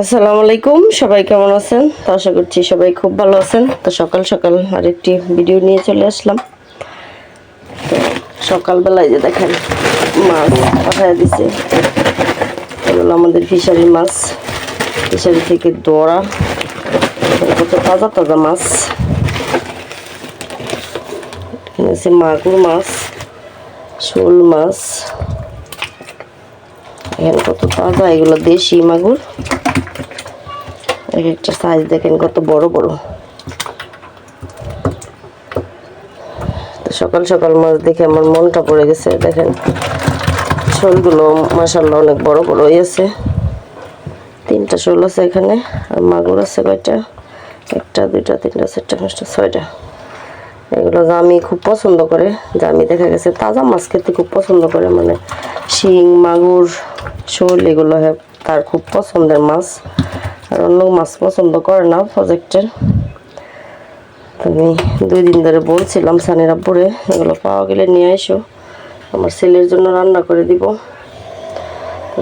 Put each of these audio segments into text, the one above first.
আসসালামু আলাইকুম, সবাই কেমন আছেন? তো আশা করছি সবাই খুব ভালো আছেন। তো সকাল সকাল আরেকটি ভিডিও নিয়ে চলে আসলাম। তো সকালবেলায় যে দেখেন মাছ পাঠায় দিছে, এগুলো আমাদের ফিশারি মাছ, ফিশারি থেকে দোড়া কত তাজা তাজা মাছ। মাগুর মাছ, শোল মাছ এখানে কত তাজা এগুলো দেশি মাগুর। এক একটা সাইজ দেখেন কত বড় বড়। সকাল সকাল মাছ দেখে আমার মনটা পড়ে গেছে, দেখেন। শোলগুলো মাসাল্লাহ অনেক বড় বড় হয়েছে তিনটা শোল আছে এখানে, আর মাগুর আছে কয়টা? একটা, দুইটা, তিনটা, চারটা, পাঁচটা, ছয়টা। এগুলো জামি খুব পছন্দ করে জামি দেখা গেছে তাজা মাছ খেতে খুব পছন্দ করে মানে শিং, মাগুর, শোল এগুলো তার খুব পছন্দের মাছ। আর অন্য মাছ পছন্দ করে না প্রজেক্টের আমি দুই দিন ধরে বলছিলাম সানের আব্বুরে, এগুলো পাওয়া গেলে নিয়ে এসো আমার ছেলের জন্য রান্না করে দিব।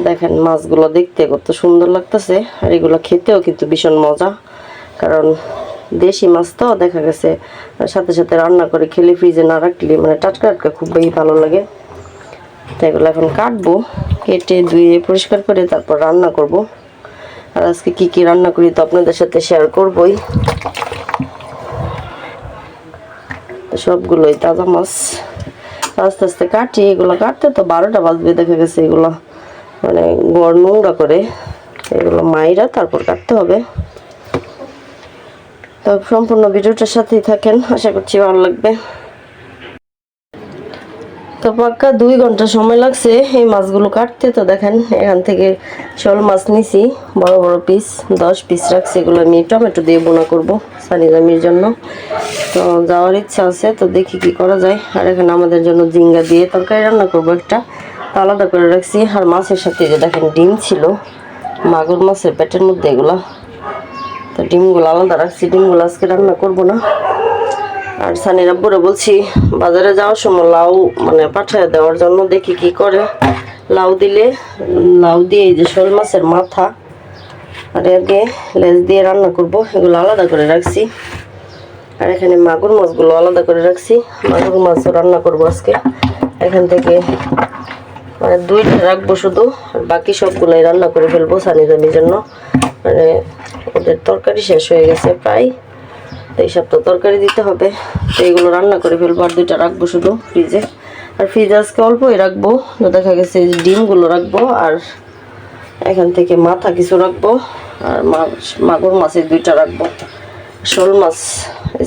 দেখেন মাছগুলো দেখতে কত সুন্দর লাগতেছে, আর এগুলো খেতেও কিন্তু ভীষণ মজা, কারণ দেশি মাছ তো, দেখা গেছে সাথে সাথে রান্না করে খেলে ফ্রিজে না রাখলে মানে টাটকা টাটকা খুবই ভালো লাগে। তো এগুলো এখন কাটবো, কেটে ধুয়ে পরিষ্কার করে তারপর রান্না করব। আর আজকে কি কি রান্না করি তো আপনাদের সাথে শেয়ার করবই। সবগুলোই তাজা মাছ। আস্তে আস্তে কাটি, এগুলো কাটতে তো বারোটা বাজবে, দেখা গেছে এগুলো মানে গড় নোংরা করে, এগুলো মাইরা তারপর কাটতে হবে। তো সম্পূর্ণ ভিডিওটার সাথেই থাকেন। আশা করছি ভালো লাগবে। তো পাক্কা দুই ঘণ্টা সময় লাগছে এই মাছগুলো কাটতে। তো দেখেন, এখান থেকে শোল মাছ নিছি। বড় বড় পিস দশ পিস রাখছি। এগুলো আমি টমেটো দিয়ে বোনা করব সানি জামির জন্য। তো যাওয়ার ইচ্ছা আছে, তো দেখি কি করা যায়। আর এখানে আমাদের জন্য জিঙ্গা দিয়ে তরকারি রান্না করব একটা। আলাদা করে রাখছি। আর মাছের সাথে যে দেখেন ডিম ছিল, মাগুর মাছের পেটের মধ্যে এগুলো তো ডিমগুলো আলাদা রাখছি, ডিমগুলো আজকে রান্না করব না। আর সানির আব্বুরে বলছি, বাজারে যাওয়ার সময় লাউ মানে পাঠায় দেওয়ার জন্য দেখি কি করে। লাউ দিলে, লাউ দিয়ে এই যে শোল মাছের মাথা, আর আগে লেজ দিয়ে রান্না করব, এগুলো আলাদা করে রাখছি। আর এখানে মাগুর মাছগুলো আলাদা করে রাখছি, মাগুর মাছও রান্না করব আজকে। এখান থেকে মানে দুইটা রাখব শুধু, আর বাকি সবগুলোই রান্না করে ফেলব সানি জানির জন্য। মানে ওদের তরকারি শেষ হয়ে গেছে প্রায়। এই সপ্তাহ তরকারি দিতে হবে। তো এইগুলো রান্না করে ফেলব, আর দুইটা রাখব শুধু ফ্রিজে। আর ফ্রিজে আজকে অল্পই রাখব, তো দেখা গেছে ডিমগুলো রাখব, আর এখান থেকে মাথা কিছু রাখব, আর মাছ, মাগুর মাছের দুইটা রাখব। শোল মাছ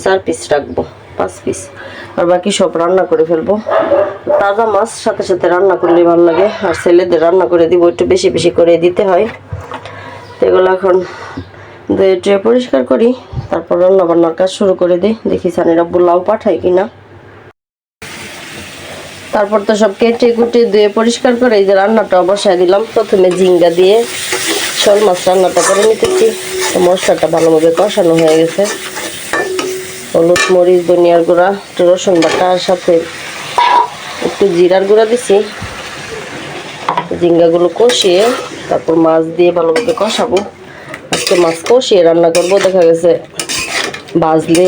চার পিস রাখব, পাঁচ পিস আর বাকি সব রান্না করে ফেলব। তাজা মাছ সাথে সাথে রান্না করলে ভালো লাগে, আর ছেলেদের রান্না করে দিব, একটু বেশি বেশি করে দিতে হয়। এগুলো এখন ধুয়ে টুয়ে পরিষ্কার করি, তারপর রান্না বান্নার কাজ শুরু করে দিই দেখি সানিরা আব্বু লাউ পাঠাই কিনা। তারপর তো সব কেটে কুটে ধুয়ে পরিষ্কার করে এই যে রান্নাটা বসায় দিলাম। প্রথমে ঝিঙ্গা দিয়ে শোল মাছ রান্নাটা করে নিতেছি। তো মশলাটা ভালোভাবে কষানো হয়ে গেছে। হলুদ, মরিচ, ধনিয়ার গুঁড়া, একটু রসুন বাটার সাথে একটু জিরার গুঁড়া দিছি। ঝিঙ্গাগুলো কষিয়ে তারপর মাছ দিয়ে ভালোভাবে কষাবো। আজকে মাছ কষিয়ে রান্না করব, দেখা গেছে ভাজলে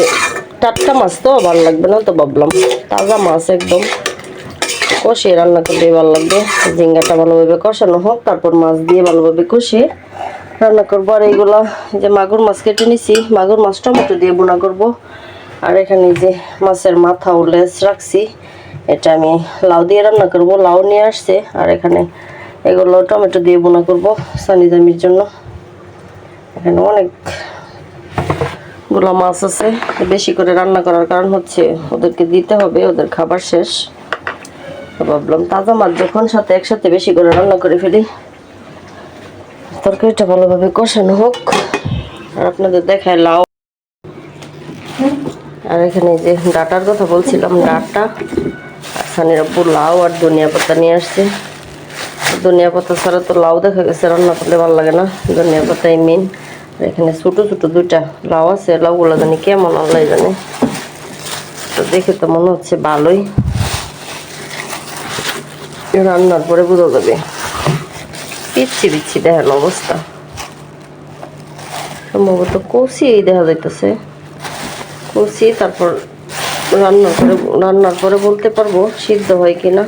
টাটকা মাছ তো, ভালো লাগবে না তো ভাবলাম। তাজা মাছ একদম। কষিয়ে রান্না করলে ভালো লাগবে। ঝিঙ্গাটা ভালোভাবে কষানো হোক, তারপর মাছ দিয়ে ভালোভাবে কষিয়ে রান্না করব। আর এইগুলা যে মাগুর মাছ কেটে নিছি, মাগুর মাছ টমেটো দিয়ে বোনা করব। আর এখানে যে মাছের মাথা ও রাখছি, এটা আমি লাউ দিয়ে রান্না করব। লাউ নিয়ে আসছে, আর এখানে এগুলো টমেটো দিয়ে বোনা করব সানি জামির জন্য। এখানে অনেকগুলো মাছ আছে। বেশি করে রান্না করার কারণ হচ্ছে ওদেরকে দিতে হবে, ওদের খাবার শেষ। ভাবলাম তাজা মাছ যখন সাথে একসাথে বেশি করে রান্না করে ফেলি, তরকারিটা ভালোভাবে কষানো হোক। আর আপনাদের দেখায় লাউ। আর এখানে যে ডাটার কথা বলছিলাম, ডাটা সানির আব্বু লাউ আর ধনিয়া পাতা নিয়ে আসছে। ধনিয়া পাতা ছাড়া তো লাউ দেখা গেছে, রান্না করলে ভালো লাগে না। ধনিয়া পাতাই মেন এখানে ছোটো ছোটো দুইটা লাউ আছে, লাউগুলো জানি কেমন আল্লাহ জানে। তো দেখে তো মনে হচ্ছে ভালোই। রান্নার পরে বোঝা যাবে। পিচ্ছি পিচ্ছি দেখেন অবস্থা। সম্ভবত কষি দেখা যাইতেছে। কষি তারপর রান্নার পরে রান্নার পরে বলতে পারব সিদ্ধ হয় কিনা।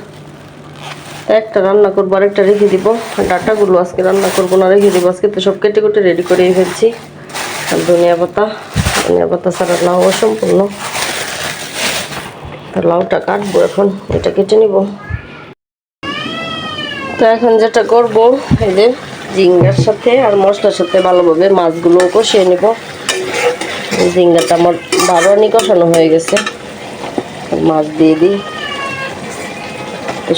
একটা রান্না করব, আরেকটা রেখে দিব। ডাটাগুলো আজকে রান্না করব না, রেখে দিব। আজকে তো সব কেটে কেটে রেডি করে ফেলছি। আর ধনিয়া পাতা ধনিয়া পাতা ছাড়া লাউ অসম্পূর্ণ। তা লাউটা কাটবো এখন, এটা কেটে নিব। তো এখন যেটা করব, এই যে জিঙ্গার সাথে আর মশলার সাথে ভালোভাবে মাছগুলো কষিয়ে নিব। জিঙ্গাটা আমার বারোয়ানি কষানো হয়ে গেছে। মাছ দিয়ে দিই।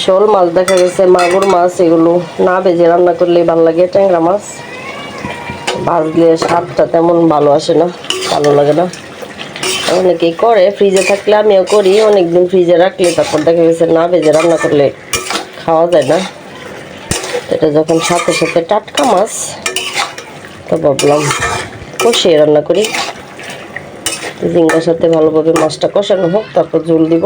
শোল মাছ দেখা গেছে, মাগুর মাছ এগুলো। না ভেজে রান্না করলে ভালো লাগে, ট্যাংরা মাছ। ভাজলে স্বাদটা তেমন ভালো আসে না, ভালো লাগে না। অনেকেই করে ফ্রিজে থাকলে আমিও করি, অনেকদিন ফ্রিজে রাখলে তারপর দেখা গেছে না ভেজে রান্না করলে খাওয়া যায় না। এটা যখন সাথে সাথে টাটকা মাছ, তো ভাবলাম কষিয়ে রান্না করি। জিঙ্গার সাথে ভালোভাবে মাছটা কষানো হোক, তারপর ঝোল দিব।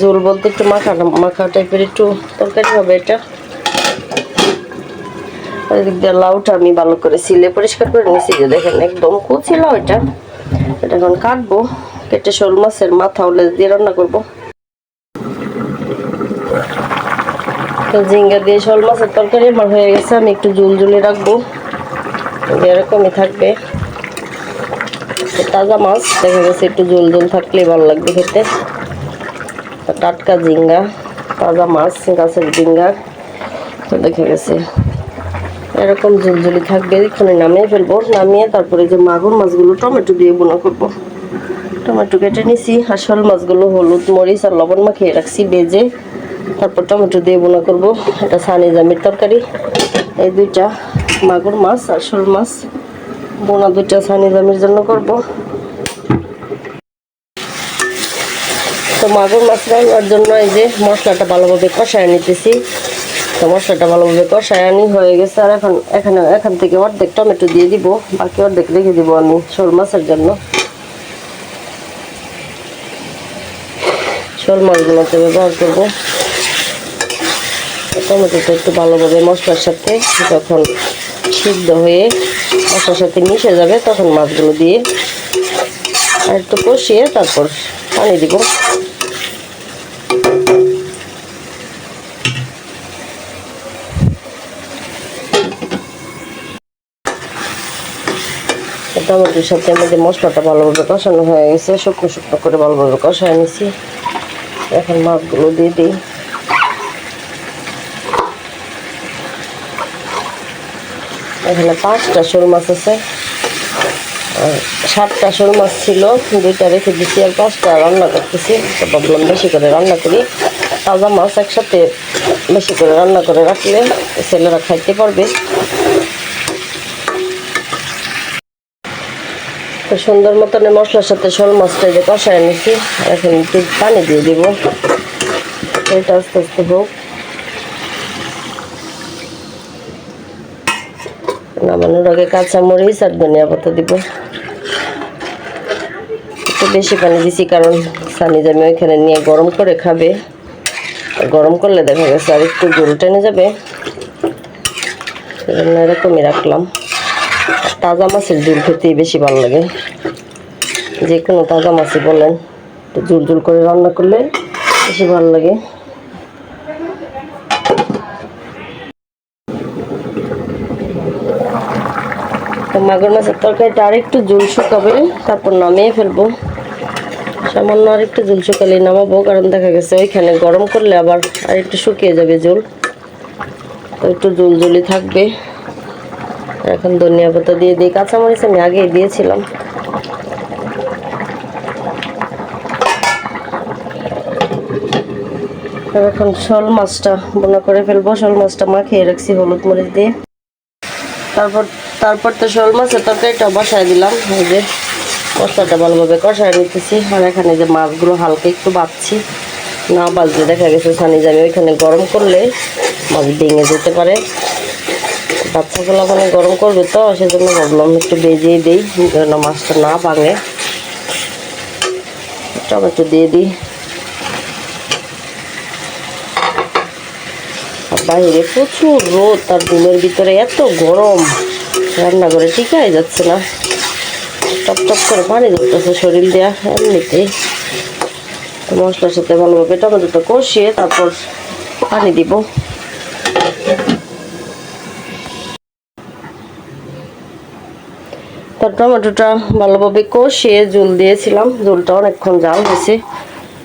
ঝোল বলতে একটু মাখা মাখা টাইপের একটু তরকারি হবে এটা। এদিক লাউটা আমি ভালো করে সিলে পরিষ্কার করে নিয়েছি যে দেখেন একদম কুচি লাউ এটা। এখন কাটবো, কেটে শোল মাছের মাথা হলে দিয়ে রান্না করব। তো ঝিঙ্গা দিয়ে শোল মাছের তরকারি আমার হয়ে গেছে, আমি একটু জুল জুলে রাখব। এরকমই থাকবে। তাজা মাছ, দেখা গেছে একটু জল জল থাকলে ভালো লাগবে খেতে। টাটকা ঝিঙ্গা, তাজা মাছ, গাছের ঝিঙ্গা, তো দেখে গেছে। এরকম ঝুলঝুলি থাকবে এখানে নামিয়ে ফেলব। নামিয়ে তারপরে যে মাগুর মাছগুলো, টমেটো দিয়ে বোনা করব। টমেটো কেটে নিছি, আর শোল মাছগুলো, হলুদ, মরিচ আর লবণ মাখিয়ে রাখছি, বেজে তারপর টমেটো দিয়ে বোনা করব। এটা সানি জামির তরকারি। এই দুইটা মাগুর মাছ আর শোল মাছ। বোনা দুইটা সানি জামির জন্য করব। তো মাগুর মাছ রান্নার জন্য এই যে মশলাটা ভালোভাবে কষায় নিতেছি। তো মশলাটা ভালোভাবে কষায় আনি, হয়ে গেছে। আর এখন এখানে এখান থেকে অর্ধেক টমেটো দিয়ে দিব, বাকি অর্ধেক রেখে দিব আমি শোল মাছের জন্য। শোল মাছগুলোতে ব্যবহার করব। টমেটোটা একটু ভালোভাবে মশলার সাথে যখন সিদ্ধ হয়ে মশলার সাথে মিশে যাবে, তখন মাছগুলো দিয়ে আর একটু কষিয়ে তারপর পানি দিব। টমেটোর সাথে আমাদের মশলাটা ভালোভাবে কষানো হয়ে গেছে, শুকনো শুকনো করে ভালোভাবে কষায় নিছি। এখন মাছগুলো দিয়ে দিই। এখানে পাঁচটা শোল মাছ আছে। সাতটা শোল মাছ ছিল, দুইটা রেখে দিচ্ছি আর পাঁচটা রান্না করতেছি। ভাবলাম বেশি করে রান্না করি। তাজা মাছ একসাথে বেশি করে রান্না করে রাখলে ছেলেরা খাইতে পারবে। তো সুন্দর মতন মশলার সাথে শোল মাছটা যে কষায় নিছি। এখন একটু পানি দিয়ে দিব। এটা আস্তে আস্তে হোক। নামানোর আগে কাঁচা মরিচ আর ধনিয়া পাতা দিব। একটু বেশি পানি দিছি কারণ সানি জামি ওইখানে নিয়ে গরম করে খাবে। গরম করলে দেখা গেছে আর একটু জল টেনে যাবে। এরকমই রাখলাম। তাজা মাছের ঝুল খেতেই বেশি ভালো লাগে। যে কোনো তাজা মাছই বলেন, একটু ঝুল ঝুল করে রান্না করলে বেশি ভালো লাগে। তো মাগুর মাছের তরকারিটা আরেকটু জল শুকাবে, তারপর নামিয়ে ফেলব। সামান্য আরেকটু জল শুকালে নামাবো, কারণ দেখা গেছে ওইখানে গরম করলে আবার আরেকটু শুকিয়ে যাবে জল তো একটু জল জলি থাকবে। এখন ধনিয়া পাতা দিয়ে দিই, কাঁচামরিচ আমি আগেই দিয়েছিলাম। এখন শোল মাছটা বোনা করে ফেলব, শোল মাছটা মাখিয়ে রাখছি হলুদ মরিচ দিয়ে। তারপর তারপর তো শোল মাছের তরকারিটা বসায় দিলাম, এই যে মশলাটা ভালোভাবে কষায় নিতেছি। আর এখানে যে মাছগুলো হালকা একটু বাঁচছি না বাজলে দেখা গেছে সানি যাবে ওইখানে গরম করলে মাছ ভেঙে যেতে পারে। বাচ্চাগুলো ওখানে গরম করবে তো, সেজন্য ভাবলাম একটু বেজিয়ে দিই, যেন মাছটা না ভাঙে। টমেটো দিয়ে দিই। বাইরে প্রচুর রোদ তার দিনের ভিতরে এত গরম। রান্না করে টিকাই যাচ্ছে না। টপ টপ করে পানি ধরতেছে শরীর দেওয়া এমনিতেই। মশলার সাথে ভালোভাবে টমেটোটা কষিয়ে তারপর পানি দিব। তার টমেটোটা ভালোভাবে কষিয়ে জল দিয়েছিলাম। জলটা অনেকক্ষণ জাল হয়েছে।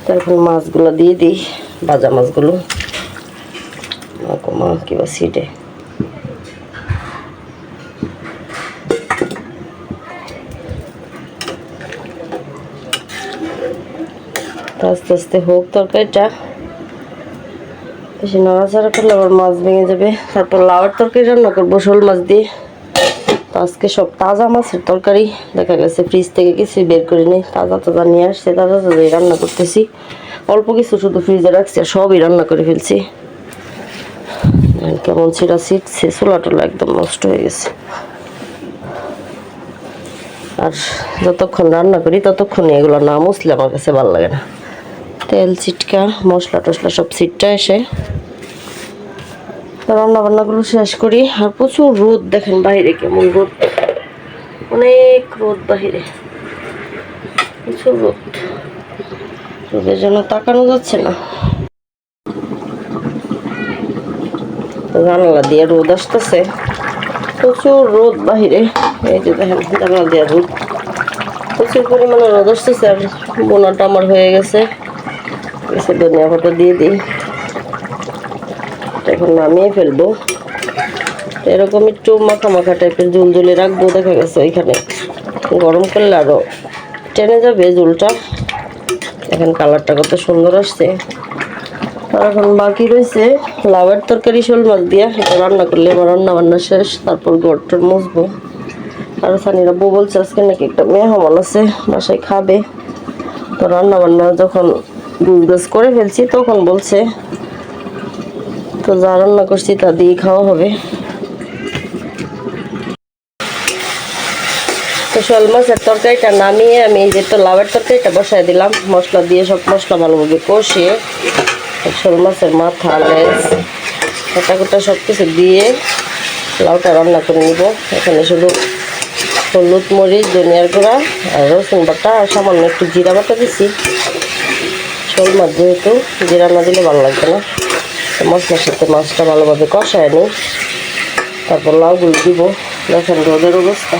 তারপর মাছগুলো দিয়ে দিই, ভাজা মাছগুলো। মা কিবা সিটে আস্তে আস্তে হোক তরকারিটা। বেশি নাড়াচাড়া করলে আবার মাছ ভেঙে যাবে। তারপর লাউয়ের তরকারি রান্না করব, শোল মাছ দিয়ে। তো আজকে সব তাজা মাছের তরকারি। দেখা গেছে ফ্রিজ থেকে কিছুই বের করে নিই। তাজা তাজা নিয়ে আসছে, তাজা তাজাই রান্না করতেছি। অল্প কিছু শুধু ফ্রিজে রাখছি আর সবই রান্না করে ফেলছি। কেমন ছিঁড়া ছিটছে চুলা টুলা একদম নষ্ট হয়ে গেছে। আর যতক্ষণ রান্না করি ততক্ষণ এগুলো না মুসলে আমার কাছে ভালো লাগে না। তেল ছিটকা মশলা টশলা সব সিটটা এসে রান্না বান্নাগুলো শেষ করি। আর প্রচুর রোদ, দেখেন বাইরে কেমন রোদ। অনেক রোদ বাহিরে প্রচুর রোদ। রোদের জন্য তাকানো যাচ্ছে না। জানালা দিয়ে রোদ আসতেছে। প্রচুর রোদ বাহিরে এই যে দেখেন, জানালা দিয়ে রোদ। প্রচুর পরিমাণে রোদ আসতেছে আর বোনাটা আমার হয়ে গেছে। ধনিয়া পাতা দিয়ে দিই। এখন নামিয়ে ফেলব। এরকম একটু মাখা মাখা টাইপের ঝুল ঝুলে রাখব, দেখা গেছে ওইখানে। গরম করলে আরও টেনে যাবে ঝুলটা। এখন কালারটা কত সুন্দর আসছে। আর এখন বাকি রয়েছে লাউয়ের তরকারি, শোল মাছ দিয়া। এটা রান্না করলে আমার রান্না বান্না শেষ, তারপর গড়টর মুছবো। আর সানিরা বউ বলছে, আজকে নাকি একটা মেহমান আছে, বাসায় খাবে। তো রান্না বান্না যখন গুজ করে ফেলছি, তখন বলছে তো যা রান্না করছি তা দিয়ে খাওয়া হবে। তো শোল মাছের তরকারিটা নামিয়ে আমি এই যে তো লাউয়ের তরকারিটা বসাই দিলাম। মশলা দিয়ে সব মশলা ভালোভাবে কষিয়ে শোল মাছের মাথা, লেজ কাটা কুটা সব কিছু দিয়ে লাউটা রান্না করে নিব। এখানে শুধু হলুদ, মরিচ, ধনিয়ার গুঁড়া আর রসুন বাটা আর সামান্য একটু জিরা বাটা দিছি। শোল মাছ যেহেতু জিরা না দিলে ভালো লাগবে না। মশলার সাথে মাছটা ভালোভাবে কষায় নিই। তারপর লাউগুলো দিব। দেখেন রোদের অবস্থা।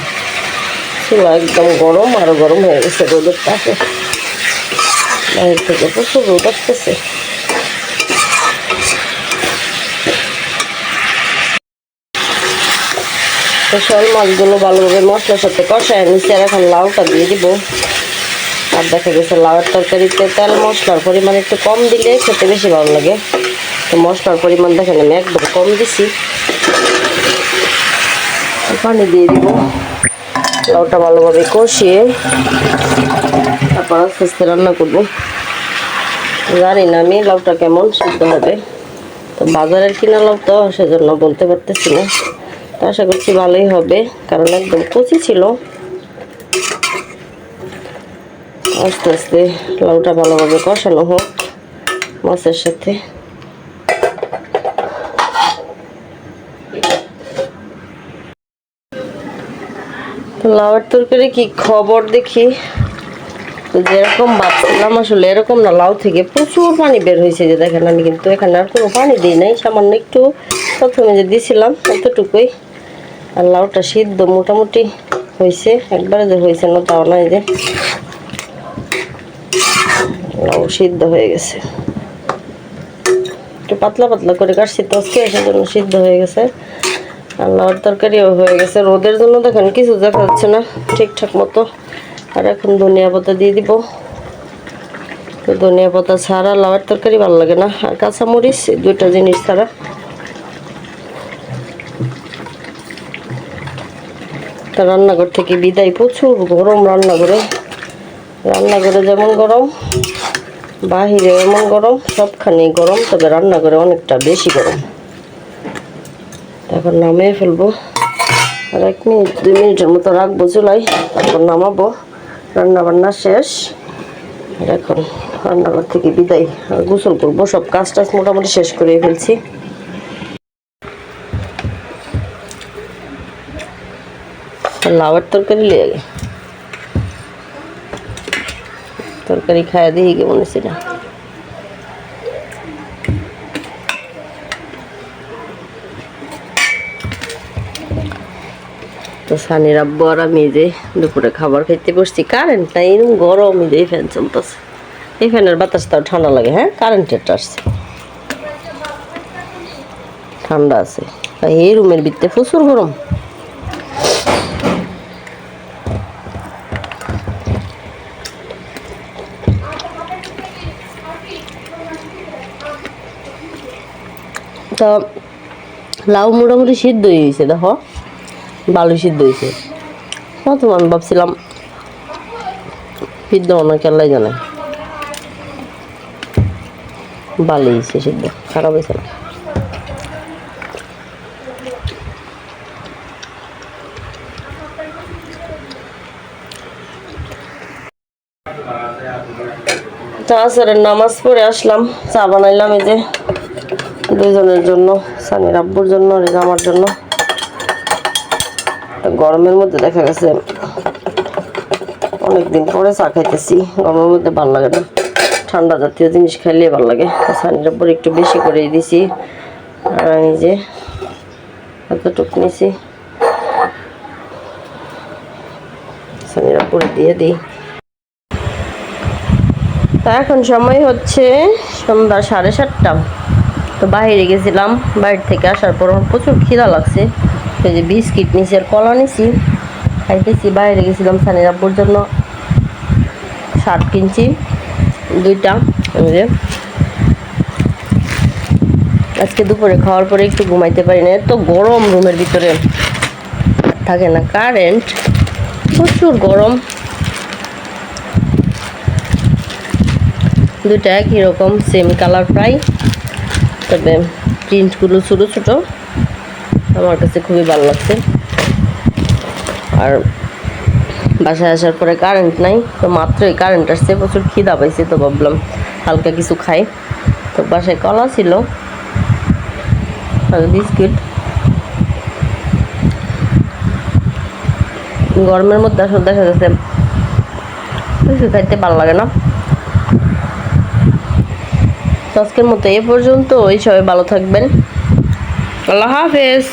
চুলা একদম গরম আরও গরম হয়ে গেছে রোদের তাপে। বাইরে থেকে প্রচুর রোদ আসতেছে। তো মাছগুলো ভালোভাবে মশলার সাথে কষায় নিচ্ছি আর এখন লাউটা দিয়ে দিব। আর দেখা গেছে লাউয়ের তরকারিতে তেল মশলার পরিমাণ একটু কম দিলে খেতে বেশি ভালো লাগে। তো মশলার পরিমাণ দেখেন, আমি একদম কম দিছি। পানি দিয়ে দিব। লাউটা ভালোভাবে কষিয়ে তারপর আস্তে আস্তে রান্না করব। জানি না আমি লাউটা কেমন, সিদ্ধ হবে। তো বাজারের কিনা লাউ তো সেজন্য বলতে পারতেছি না। তো আশা করছি ভালোই হবে, কারণ একদম কচি ছিল। আস্তে আস্তে লাউটা ভালোভাবে কষানো হোক মাছের সাথে। লাউয়ের তরকারি কি খবর দেখি? তো যেরকম ভাবছিলাম, আসলে এরকম না, লাউ থেকে প্রচুর পানি বের হয়েছে যে দেখেন, আমি কিন্তু এখানে আর কোনো পানি দিই নাই, সামান্য একটু প্রথমে যে দিছিলাম, এতটুকুই। আর লাউটা সিদ্ধ মোটামুটি হয়েছে, একবারে যে হয়েছে না, তাও নাই যে। লাউ সিদ্ধ হয়ে গেছে। একটু পাতলা পাতলা করে কাটছি, তো আজকে সেজন্য সিদ্ধ হয়ে গেছে। লাউর তরকারিও হয়ে গেছে। রোদের জন্য দেখেন কিছু দেখা যাচ্ছে না, ঠিকঠাক মতো। আর এখন ধনিয়া পাতা দিয়ে দিব। ধনিয়া পাতা ছাড়া লাউয়ের তরকারি ভালো লাগে না। আর কাঁচামরিচ দুইটা জিনিস ছাড়া। তা রান্নাঘর থেকে বিদায়। প্রচুর গরম রান্নাঘরে। রান্নাঘরে যেমন গরম বাহিরে এমন গরম, সবখানেই গরম, তবে রান্নাঘরে অনেকটা বেশি গরম। এখন নামিয়ে ফেলব। আর এক মিনিট, দুই মিনিটের মতো রাখব চুলাই তারপর নামাবো। রান্না বান্না শেষ এখন রান্নাঘর থেকে বিদায় আর গোসল করব। সব কাজ টাজ মোটামুটি শেষ করে ফেলছি। লাউয়ের তরকারি লিয়ে গে তরকারি খাইয়া দিই কেমন হয়েছে তো সানির আব্বু আর আমি যে দুপুরে খাবার খাইতে বসছি কারেন্ট এরকম গরম এই যে ফ্যান চলতেছে। এই ফ্যানের বাতাসটাও ঠান্ডা লাগে হ্যাঁ? কারেন্টের আসছে। ঠান্ডা আছে। এই রুমের ভিতরে প্রচুর গরম। তো লাউ মোটামুটি সিদ্ধ হয়ে গেছে দেখো। ভালো সিদ্ধ হয়েছে প্রথম আমি ভাবছিলাম, সিদ্ধ অনেক কেলাই জানে। ভালো হয়েছে সিদ্ধ, খারাপ হয়েছে না। আসরের নামাজ পড়ে আসলাম, চা বানাইলাম এই যে দুজনের জন্য, সানির আব্বুর জন্য আমার জন্য। গরমের মধ্যে দেখা গেছে অনেকদিন পরে চা খাইতেছি। গরমের মধ্যে ভালো লাগে না। ঠান্ডা জাতীয় জিনিস খাইলে ভালো লাগে। সানির আব্বুর একটু বেশি করে দিছি। আর আমি যে এতটুকু নিছি। সানির আব্বুর দিয়ে দিই। তা এখন সময় হচ্ছে সন্ধ্যা সাড়ে সাতটা। তো বাইরে গেছিলাম। বাইরে থেকে আসার পর আমার প্রচুর খিদা লাগছে। এই যে বিস্কিট নিছি আর কলা নিছি, খাইতেছি, বাইরে গেছিলাম সানির জন্য। শার্ট কিনছি, দুইটা যে। আজকে দুপুরে খাওয়ার পরে একটু ঘুমাইতে পারি না এত গরম রুমের ভিতরে। থাকে না কারেন্ট, প্রচুর গরম। দুটা একই রকম সেম কালার প্রায়। তবে প্রিন্টগুলো ছোটো ছোটো। আমার কাছে খুবই ভালো লাগছে। আর বাসায় আসার পরে কারেন্ট নাই, তো মাত্রই কারেন্ট আসছে, প্রচুর খিদা পাইছে তো ভাবলাম হালকা কিছু খাই। তো বাসায় কলা ছিল আর বিস্কিট। গরমের মধ্যে আসলে দেখা গেছে কিছু খাইতে ভালো লাগে না। আজকের মতো এ পর্যন্ত ওই সবাই ভালো থাকবেন। আল্লাহ হাফেজ।